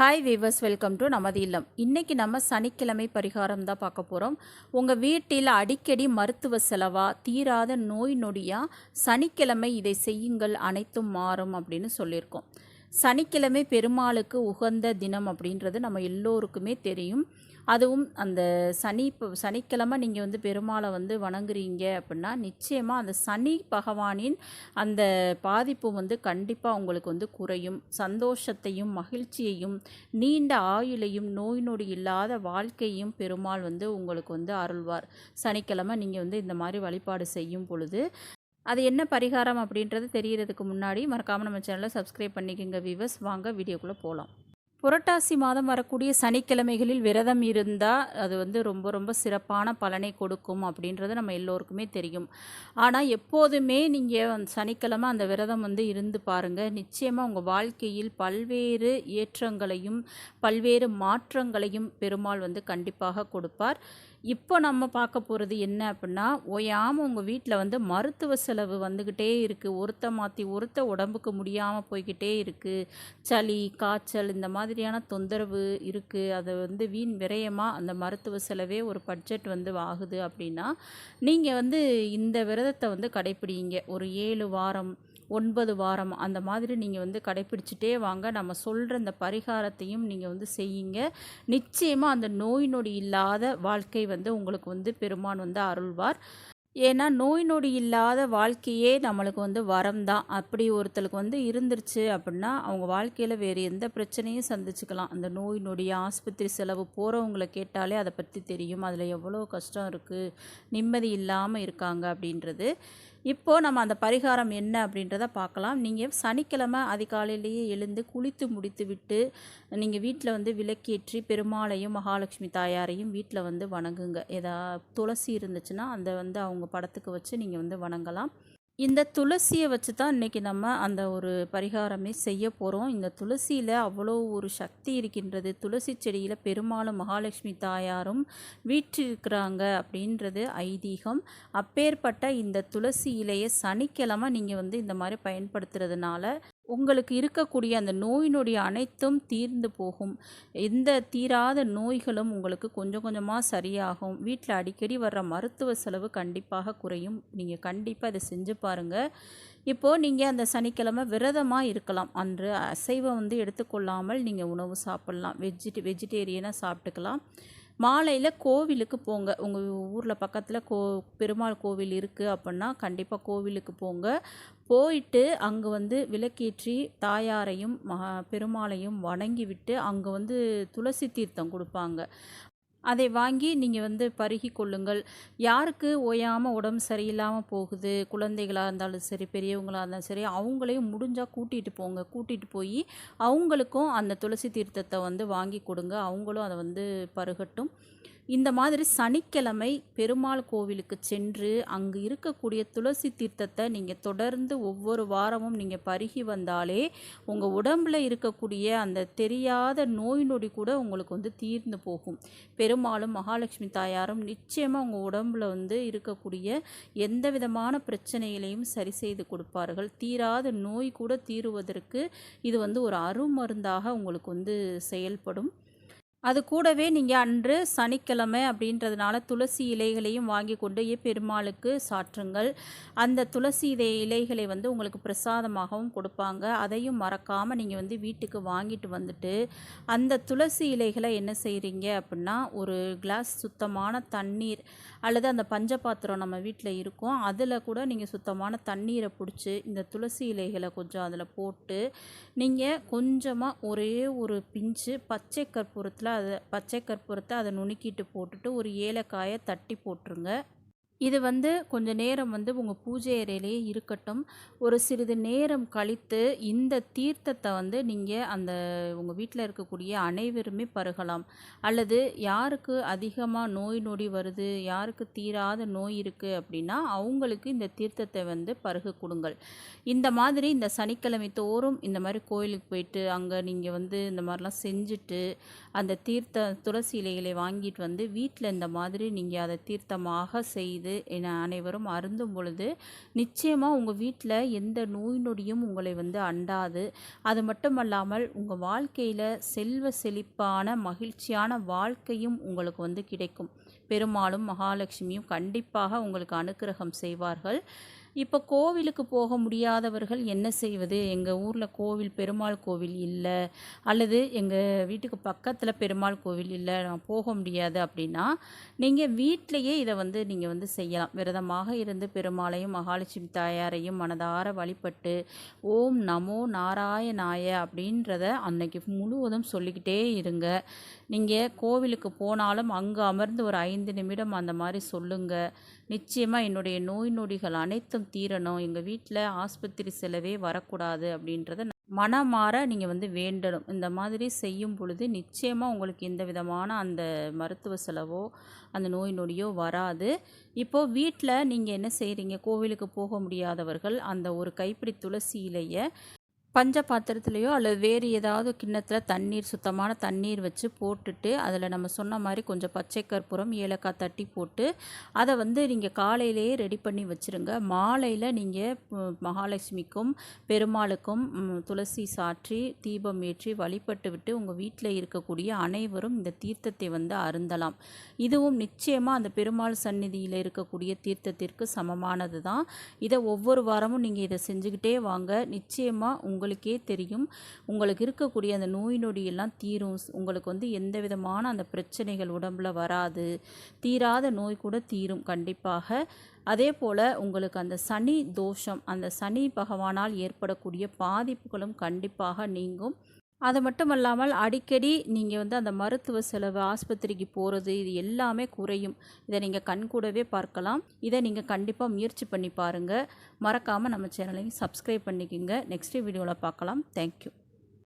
Hi viewers welcome to நமது இல்லம். இன்றைக்கி நம்ம சனிக்கிழமை பரிகாரம் தான் பார்க்க போகிறோம் உங்கள் வீட்டில் அடிக்கடி மருத்துவ செலவாக தீராத நோய் நொடியாக சனிக்கிழமை இதை செய்யுங்கள் அனைத்தும் மாறும் அப்படின்னு சொல்லியிருக்கோம். சனிக்கிழமை பெருமாளுக்கு உகந்த தினம் அப்படின்றது நம்ம எல்லோருக்குமே தெரியும். அதுவும் அந்த சனி இப்போ சனிக்கிழமை நீங்கள் வந்து பெருமாளை வந்து வணங்குறீங்க அப்படின்னா நிச்சயமாக அந்த சனி பகவானின் அந்த பாதிப்பு வந்து கண்டிப்பாக உங்களுக்கு வந்து குறையும். சந்தோஷத்தையும் மகிழ்ச்சியையும் நீண்ட ஆயுளையும் நோய் நொடி இல்லாத வாழ்க்கையும் பெருமாள் வந்து உங்களுக்கு வந்து அருள்வார். சனிக்கிழமை நீங்கள் வந்து இந்த மாதிரி வழிபாடு செய்யும் பொழுது அது என்ன பரிகாரம் அப்படின்றது தெரிகிறதுக்கு முன்னாடி மறக்காமல் நம்ம சேனலை சப்ஸ்கிரைப் பண்ணிக்கோங்க விவஸ் வாங்க வீடியோக்குள்ளே போகலாம் புரட்டாசி மாதம் வரக்கூடிய சனிக்கிழமைகளில் விரதம் இருந்தால் அது வந்து ரொம்ப ரொம்ப சிறப்பான பலனை கொடுக்கும் அப்படின்றது நம்ம எல்லோருக்குமே தெரியும். ஆனால் எப்போதுமே நீங்கள் சனிக்கிழமை அந்த விரதம் வந்து இருந்து பாருங்கள் நிச்சயமாக உங்கள் வாழ்க்கையில் பல்வேறு ஏற்றங்களையும் பல்வேறு மாற்றங்களையும் பெருமாள் வந்து கண்டிப்பாக கொடுப்பார். இப்போ நம்ம பார்க்க போகிறது என்ன அப்படின்னா ஓயாமல் உங்கள் வீட்டில் வந்து மருத்துவ செலவு வந்துக்கிட்டே இருக்குது ஒருத்த மாற்றி ஒருத்த உடம்புக்கு முடியாமல் போய்கிட்டே இருக்குது சளி காய்ச்சல் இந்த மாதிரியான தொந்தரவு இருக்குது அதை வந்து வீண் விரயமாக அந்த மருத்துவ செலவே ஒரு பட்ஜெட் வந்து ஆகுது அப்படின்னா நீங்கள் வந்து இந்த விரதத்தை வந்து கடைப்பிடிங்க. ஒரு ஏழு வாரம் ஒன்பது வாரம் அந்த மாதிரி நீங்கள் வந்து கடைப்பிடிச்சிட்டே வாங்க. நம்ம சொல்கிற இந்த பரிகாரத்தையும் நீங்கள் வந்து செய்யுங்க. நிச்சயமாக அந்த நோய் நொடி இல்லாத வாழ்க்கை வந்து உங்களுக்கு வந்து பெருமான் வந்து அருள்வார். ஏன்னா நோய் நொடி இல்லாத வாழ்க்கையே நம்மளுக்கு வந்து வரம் தான். அப்படி ஒருத்தருக்கு வந்து இருந்துருச்சு அப்படின்னா அவங்க வாழ்க்கையில் வேறு எந்த பிரச்சனையும் சந்திச்சுக்கலாம். அந்த நோய் நொடி ஆஸ்பத்திரி செலவு போகிறவங்கள கேட்டாலே அதை பற்றி தெரியும். அதில் எவ்வளோ கஷ்டம் இருக்குது நிம்மதி இல்லாமல் இருக்காங்க அப்படின்றது. இப்போது நம்ம அந்த பரிகாரம் என்ன அப்படின்றத பார்க்கலாம். நீங்கள் சனிக்கிழமை அதிகாலையிலேயே எழுந்து குளித்து முடித்து விட்டு நீங்கள் வீட்டில் வந்து விளக்கேற்றி பெருமாளையும் மகாலட்சுமி தாயாரையும் வீட்டில் வந்து வணங்குங்க. ஏதா துளசி இருந்துச்சுன்னா அந்த வந்து அவங்க படத்துக்கு வச்சு நீங்கள் வந்து வணங்கலாம். இந்த துளசியை வச்சு தான் இன்றைக்கி நம்ம அந்த ஒரு பரிகாரமே செய்ய போகிறோம் இந்த துளசியில் அவ்வளோ ஒரு சக்தி இருக்கின்றது. துளசி செடியில் பெருமாளும் மகாலட்சுமி தாயாரும் வீற்றிருக்கிறாங்க அப்படின்றது ஐதீகம். அப்பேற்பட்ட இந்த துளசி இலையை சனிக்கிழமை நீங்கள் வந்து இந்த மாதிரி பயன்படுத்துறதுனால உங்களுக்கு இருக்கக்கூடிய அந்த நோயினுடைய அனைத்தும் தீர்ந்து போகும். எந்த தீராத நோய்களும் உங்களுக்கு கொஞ்சம் கொஞ்சமாக சரியாகும். வீட்டில் அடிக்கடி வர்ற மருத்துவ செலவு கண்டிப்பாக குறையும். நீங்கள் கண்டிப்பாக இதை செஞ்சு பாருங்கள் இப்போது நீங்கள் அந்த சனிக்கிழமை விரதமாக இருக்கலாம். அன்று அசைவம் வந்து எடுத்துக்கொள்ளாமல் நீங்கள் உணவு சாப்பிட்லாம். வெஜிட் வெஜிடேரியனாக சாப்பிட்டுக்கலாம். மாலையில் கோவிலுக்கு போங்க. உங்கள் ஊரில் பக்கத்தில் கோ பெருமாள் கோவில் இருக்குது அப்படின்னா கண்டிப்பாக கோவிலுக்கு போங்க. போயிட்டு அங்கே வந்து விளக்கேற்றி தாயாரையும் மகா பெருமாளையும் வணங்கி விட்டு அங்கே வந்து துளசி தீர்த்தம் கொடுப்பாங்க. அதை வாங்கி நீங்கள் வந்து பருகி கொள்ளுங்கள். யாருக்கு ஓயாமல் உடம்பு சரியில்லாமல் போகுது குழந்தைகளாக இருந்தாலும் சரி பெரியவங்களாக இருந்தாலும் சரி அவங்களையும் முடிஞ்சால் கூட்டிகிட்டு போங்க. கூட்டிகிட்டு போய் அவங்களுக்கும் அந்த துளசி தீர்த்தத்தை வந்து வாங்கி கொடுங்க. அவங்களும் அதை வந்து பருகட்டும். இந்த மாதிரி சனிக்கிழமை பெருமாள் கோவிலுக்கு சென்று அங்கு இருக்கக்கூடிய துளசி தீர்த்தத்தை நீங்கள் தொடர்ந்து ஒவ்வொரு வாரமும் நீங்கள் பருகி வந்தாலே உங்கள் உடம்பில் இருக்கக்கூடிய அந்த தெரியாத நோய் நொடி கூட உங்களுக்கு வந்து தீர்ந்து போகும். பெருமாளும் மகாலட்சுமி தாயாரும் நிச்சயமாக உங்கள் உடம்பில் வந்து இருக்கக்கூடிய எந்த விதமான பிரச்சனைகளையும் சரி செய்து கொடுப்பார்கள். தீராத நோய் கூட தீருவதற்கு இது வந்து ஒரு அருமருந்தாக உங்களுக்கு வந்து செயல்படும். அது கூடவே நீங்கள் அன்று சனிக்கிழமை அப்படின்றதுனால துளசி இலைகளையும் வாங்கி கொண்டு பெருமாளுக்கு சாற்றுங்கள். அந்த துளசி இலை இலைகளை வந்து உங்களுக்கு பிரசாதமாகவும் கொடுப்பாங்க. அதையும் மறக்காமல் நீங்கள் வந்து வீட்டுக்கு வாங்கிட்டு வந்துட்டு அந்த துளசி இலைகளை என்ன செய்கிறீங்க அப்படின்னா ஒரு கிளாஸ் சுத்தமான தண்ணீர் அல்லது அந்த பஞ்ச பாத்திரம் நம்ம வீட்டில் இருக்கும். அதில் கூட நீங்கள் சுத்தமான தண்ணீரை பிடிச்சி இந்த துளசி இலைகளை கொஞ்சம் அதில் போட்டு நீங்கள் கொஞ்சமாக ஒரே ஒரு பிஞ்சு பச்சை கற்பூரத்தில் அதை பச்சை கற்பூரத்தை அதை நுணுக்கிட்டு போட்டுட்டு ஒரு ஏலக்காயை தட்டி போட்டுருங்க. இது வந்து கொஞ்ச நேரம் வந்து உங்கள் பூஜை அறையிலேயே இருக்கட்டும். ஒரு சிறிது நேரம் கழித்து இந்த தீர்த்தத்தை வந்து நீங்கள் அந்த உங்கள் வீட்டில் இருக்கக்கூடிய அனைவருமே பருகலாம். அல்லது யாருக்கு அதிகமாக நோய் நொடி வருது யாருக்கு தீராத நோய் இருக்குது அப்படின்னா அவங்களுக்கு இந்த தீர்த்தத்தை வந்து பருக கொடுங்கள். இந்த மாதிரி இந்த சனிக்கிழமை தோறும் இந்த மாதிரி கோயிலுக்கு போயிட்டு அங்கே நீங்கள் வந்து இந்த மாதிரிலாம் செஞ்சுட்டு அந்த தீர்த்த துளசி இலைகளை வாங்கிட்டு வந்து வீட்டில் இந்த மாதிரி நீங்கள் அதை தீர்த்தமாக செய்து வந்து என அனைவரும் அருந்தும் பொழுது நிச்சயமாக உங்கள் வீட்டில் எந்த நோய் நொடியும் உங்களை வந்து அண்டாது. அது மட்டுமல்லாமல் உங்கள் வாழ்க்கையில் செல்வ செழிப்பான மகிழ்ச்சியான வாழ்க்கையும் உங்களுக்கு வந்து கிடைக்கும். பெருமாளும் மகாலட்சுமியும் கண்டிப்பாக உங்களுக்கு அனுக்கிரகம் செய்வார்கள். இப்போ கோவிலுக்கு போக முடியாதவர்கள் என்ன செய்வது? எங்கள் ஊரில் கோவில் பெருமாள் கோவில் இல்லை. அல்லது எங்கள் வீட்டுக்கு பக்கத்தில் பெருமாள் கோவில் இல்லை. நான் போக முடியாது அப்படின்னா நீங்கள் வீட்டிலையே இதை வந்து நீங்கள் வந்து செய்யலாம். விரதமாக இருந்து பெருமாளையும் மகாலட்சுமி தாயாரையும் மனதார வழிபட்டு ஓம் நமோ நாராயணாய அப்படின்றத அன்னைக்கு முழுவதும் சொல்லிக்கிட்டே இருங்க. நீங்கள் கோவிலுக்கு போனாலும் அங்கே அமர்ந்து ஒரு ஐந்து நிமிடம் அந்த மாதிரி சொல்லுங்கள் நிச்சயமாக என்னுடைய நோய் நொடிகள் அனைத்தும் தீரணும். எங்கள் வீட்டில் ஆஸ்பத்திரி செலவே வரக்கூடாது அப்படின்றத மனமாற நீங்கள் வந்து வேண்டணும். இந்த மாதிரி செய்யும் பொழுது நிச்சயமாக உங்களுக்கு எந்த விதமான அந்த மருத்துவ செலவோ அந்த நோய் நொடியோ வராது. இப்போது வீட்டில் நீங்கள் என்ன செய்கிறீங்க கோவிலுக்கு போக முடியாதவர்கள் அந்த ஒரு கைப்பிடி துளசி இலையை பஞ்ச பாத்திரத்துலேயோ அல்லது வேறு ஏதாவது கிண்ணத்தில் தண்ணீர் சுத்தமான தண்ணீர் வச்சு போட்டுட்டு அதில் நம்ம சொன்ன மாதிரி கொஞ்சம் பச்சை கற்பூரம் ஏலக்காய் தட்டி போட்டு அதை வந்து நீங்கள் காலையிலேயே ரெடி பண்ணி வச்சுருங்க. மாலையில் நீங்கள் மகாலட்சுமிக்கும் பெருமாளுக்கும் துளசி சாற்றி தீபம் ஏற்றி வழிபட்டு விட்டு உங்கள் வீட்டில் இருக்கக்கூடிய அனைவரும் இந்த தீர்த்தத்தை வந்து அருந்தலாம். இதுவும் நிச்சயமாக அந்த பெருமாள் சந்நிதியில் இருக்கக்கூடிய தீர்த்தத்திற்கு சமமானது தான் இதை ஒவ்வொரு வாரமும் நீங்கள் இதை செஞ்சுக்கிட்டே வாங்க. நிச்சயமாக உங்கள் உங்களுக்கே தெரியும். உங்களுக்கு இருக்கக்கூடிய அந்த நோய் நொடியெல்லாம் தீரும். உங்களுக்கு வந்து எந்த விதமான அந்த பிரச்சனைகள் உடம்புல வராது. தீராத நோய் கூட தீரும் கண்டிப்பாக. அதே போல் உங்களுக்கு அந்த சனி தோஷம் அந்த சனி பகவானால் ஏற்படக்கூடிய பாதிப்புகளும் கண்டிப்பாக நீங்கும். அது மட்டும் அல்லாமல் அடிக்கடி நீங்கள் வந்து அந்த மருத்துவ செலவு ஆஸ்பத்திரிக்கு போகிறது இது எல்லாமே குறையும். இதை நீங்கள் கண்கூடவே பார்க்கலாம். இதை நீங்கள் கண்டிப்பாக முயற்சி பண்ணி பாருங்கள் மறக்காமல் நம்ம சேனலையும் சப்ஸ்கிரைப் பண்ணிக்கோங்க. நெக்ஸ்ட் வீடியோவில் பார்க்கலாம். தேங்க்யூ